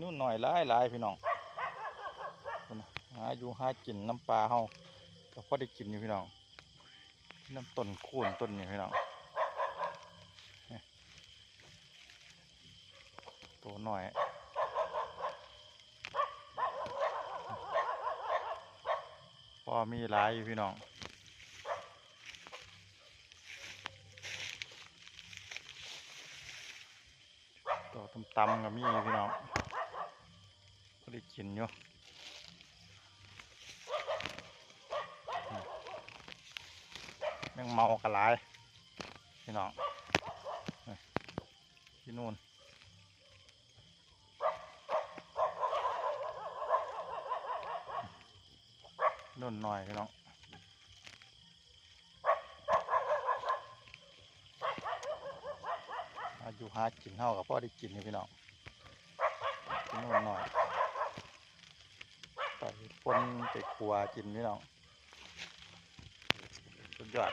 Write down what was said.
นู่นหน่อยหลายหลายพี่น้องพุ่นน่ะหาอยู่หากินน้ำปลาเฮาก็พอได้กินอยู่พี่น้อง น้ำต้นคูนต้นนี่พี่น้องตัวหน่อยพอมีหลายอยู่พี่น้องตัวตำๆกับมีพี่น้อง ได้กินอยู่อืมยังเมากระหลาย พี่น้องนี่ที่นู่นนู่นหน่อยพี่น้องอาอยู่หากินเท่ากับพ่อได้กินอยู่พี่น้องนุ่นหน่อย คนไปครัวกินพี่น้องสุดยอด